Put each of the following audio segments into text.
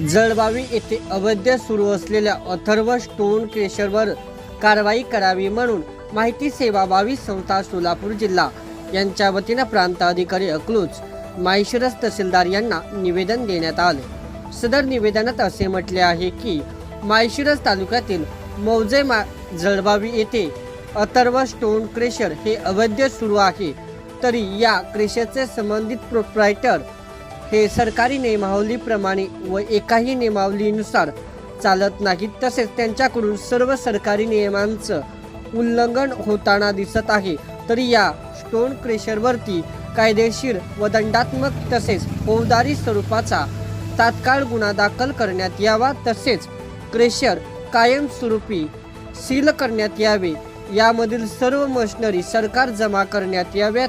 जळगावी येथे अवैध सुरू असलेल्या अथर्व स्टोन क्रेशरवर कारवाई करावी म्हणून माहिती सेवा बावीस संस्था सोलापूर जिल्हा यांच्या वतीनं प्रांताधिकारी अकलूज माहिशिरस तहसीलदार यांना निवेदन देण्यात आले. सदर निवेदनात असे म्हटले आहे की माळशिरस तालुक्यातील मौजे मा जळबावी येथे अथर्व स्टोन क्रेशर हे अवैध सुरू आहे. तरी या क्रेशरचे संबंधित प्रोप्रायटर हे सरकारी नियमावलीप्रमाणे व एकाही नियमावलीनुसार चालत नाहीत. तसेच त्यांच्याकडून सर्व सरकारी नियमांचं उल्लंघन होताना दिसत आहे. तरी या स्टोन क्रेशरवरती कायदेशीर व दंडात्मक तसेच फौजदारी स्वरूपाचा तात्काळ गुन्हा दाखल करण्यात यावा. तसेच क्रेशर कायमस्वरूपी सील करण्यात यावे. यामधील सर्व मशिनरी सरकार जमा करण्यात याव्यात.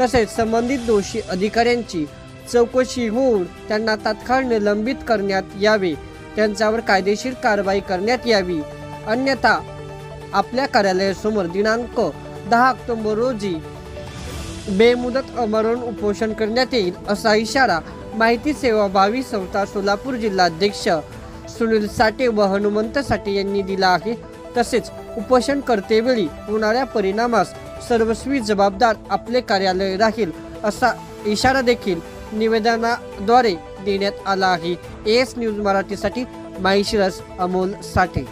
तसेच संबंधित दोषी अधिकाऱ्यांची चौकशी होऊन त्यांना तात्काळ निलंबित करण्यात यावे. त्यांच्यावर कायदेशीर कारवाई करण्यात यावी. अन्यथा आपल्या कार्यालयासमोर दिनांक दहा ऑक्टोबर रोजी बेमुदत अमरण उपोषण करण्यात येईल असा इशारा माहिती सेवा बावीस संस्था सोलापूर जिल्हाध्यक्ष सुनील साठे व हनुमंत साठे यांनी दिला आहे. तसेच उपोषण करतेवेळी होणाऱ्या परिणामास सर्वस्वी जबाबदार आपले कार्यालय राहील असा इशारा देखील निवेदनाद्वारे देण्यात आला आहे. एस न्यूज मराठीसाठी माहिशिरस अमोल साठे.